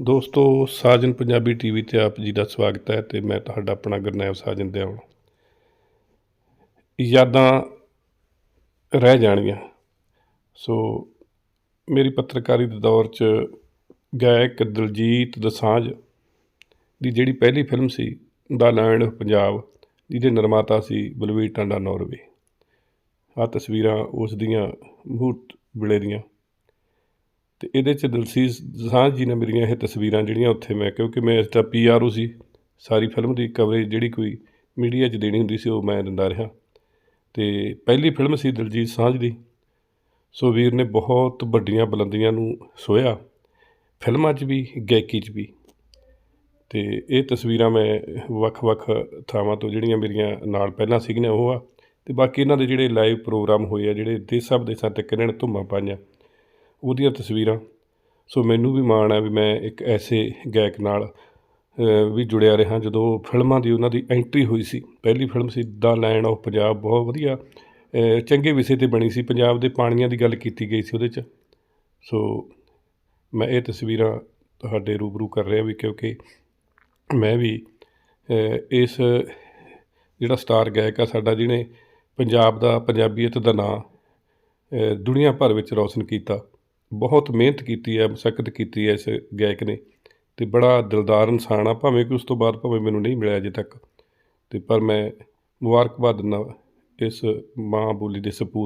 ਦੋਸਤੋ, ਸਾਜਨ ਪੰਜਾਬੀ ਟੀਵੀ ਤੇ ਆਪ ਜੀ ਦਾ ਸਵਾਗਤ ਹੈ ਤੇ ਮੈਂ ਤੁਹਾਡਾ ਆਪਣਾ ਗੁਰਨੈਵ ਸਾਜਨ ਦਿਆਉਣ ਯਾਦਾਂ ਰਹਿ ਜਾਣਗੀਆਂ। ਸੋ ਮੇਰੀ ਪੱਤਰਕਾਰੀ ਦੇ ਦੌਰ 'ਚ ਗਾਇਕ ਦਲਜੀਤ ਦਸਾਂਝ ਦੀ ਜਿਹੜੀ ਪਹਿਲੀ ਫਿਲਮ ਸੀ, ਦਾ ਲੈਂਡ ਆਫ ਪੰਜਾਬ, ਜਿਹਦੇ ਨਿਰਮਾਤਾ ਸੀ ਬਲਵੀਰ ਟਾਂਡਾ ਨੌਰਵੇ। ਆ ਤਸਵੀਰਾਂ ਉਸ ਦੀਆਂ ਮੂਹਰਤ ਵੇਲੇ ਦੀਆਂ। ਅਤੇ ਇਹਦੇ 'ਚ ਦਲਸੀਸ ਦੋਸਾਂਝ ਜੀ ਨੇ ਮੇਰੀਆਂ ਇਹ ਤਸਵੀਰਾਂ ਜਿਹੜੀਆਂ ਉੱਥੇ ਮੈਂ, ਕਿਉਂਕਿ ਮੈਂ ਇਸ ਦਾ ਓ ਸੀ, ਸਾਰੀ ਫਿਲਮ ਦੀ ਕਵਰੇਜ ਜਿਹੜੀ ਕੋਈ ਮੀਡੀਆ 'ਚ ਦੇਣੀ ਹੁੰਦੀ ਸੀ, ਉਹ ਮੈਂ ਦਿੰਦਾ ਰਿਹਾ। ਅਤੇ ਪਹਿਲੀ ਫਿਲਮ ਸੀ ਦਲਜੀਤ ਸਾਂਝ ਦੀ। ਸੋ ਵੀਰ ਨੇ ਬਹੁਤ ਵੱਡੀਆਂ ਬੁਲੰਦੀਆਂ ਨੂੰ ਸੋਇਆ ਫਿਲਮਾਂ 'ਚ ਵੀ, ਗਾਇਕੀ 'ਚ ਵੀ। ਤੇ ਇਹ ਤਸਵੀਰਾਂ ਮੈਂ ਵੱਖ-ਵੱਖ ਥਾਵਾਂ ਤੋਂ ਜਿਹੜੀਆਂ ਮੇਰੀਆਂ ਨਾਲ ਪਹਿਲਾਂ ਸੀਗੀਆਂ, ਉਹ ਆ। ਤੇ ਬਾਕੀ ਇਹਨਾਂ ਦੇ ਜਿਹੜੇ ਲਾਈਵ ਪ੍ਰੋਗਰਾਮ ਹੋਏ ਆ, ਜਿਹੜੇ ਦੇਸਾਂ ਵਿਦੇਸਾਂ ਤੱਕ ਇਹਨਾਂ ਨੇ ਧੁੰਮਾਂ ਪਾਈਆਂ ਉਹਦੀਆਂ ਤਸਵੀਰਾਂ। ਸੋ ਮੈਨੂੰ ਵੀ ਮਾਣ ਹੈ ਵੀ ਮੈਂ ਇੱਕ ਐਸੇ ਗਾਇਕ ਨਾਲ ਵੀ ਜੁੜਿਆ ਰਿਹਾ ਜਦੋਂ ਫਿਲਮਾਂ ਦੀ ਉਹਨਾਂ ਦੀ ਐਂਟਰੀ ਹੋਈ ਸੀ। ਪਹਿਲੀ ਫਿਲਮ ਸੀ ਦਾ ਲੈਂਡ ਆਫ ਪੰਜਾਬ, ਬਹੁਤ ਵਧੀਆ ਚੰਗੇ ਵਿਸ਼ੇ ਤੇ ਬਣੀ ਸੀ। ਪੰਜਾਬ ਦੇ ਪਾਣੀਆਂ ਦੀ ਗੱਲ ਕੀਤੀ ਗਈ ਸੀ ਉਹਦੇ 'ਚ। ਸੋ ਮੈਂ ਇਹ ਤਸਵੀਰਾਂ ਤੁਹਾਡੇ ਰੂਬਰੂ ਕਰ ਰਿਹਾ ਵੀ ਕਿਉਂਕਿ ਮੈਂ ਵੀ ਇਸ ਜਿਹੜਾ ਸਟਾਰ ਗਾਇਕ ਆ ਸਾਡਾ, ਜਿਹਨੇ ਪੰਜਾਬ ਦਾ ਪੰਜਾਬੀਅਤ ਦਾ ਨਾਂ ਦੁਨੀਆ ਭਰ ਵਿੱਚ ਰੌਸ਼ਨ ਕੀਤਾ। ਬਹੁਤ ਮਿਹਨਤ ਕੀਤੀ ਹੈ, ਮਸ਼ੱਕਤ ਕੀਤੀ ਹੈ ਇਸ ਗਾਇਕ ਨੇ ਤੇ ਬੜਾ ਦਿਲਦਾਰ ਇਨਸਾਨ ਆ, ਭਾਵੇਂ ਕਿ ਉਸ ਤੋਂ ਬਾਅਦ ਭਾਵੇਂ ਮੈਨੂੰ ਨਹੀਂ ਮਿਲਿਆ ਅਜੇ ਤੱਕ। ਤੇ ਪਰ ਮੈਂ ਮੁਬਾਰਕਬਾਦ ਦਿੰਦਾ ਇਸ ਮਾਂ ਬੋਲੀ ਦੇ ਸਪੂਤ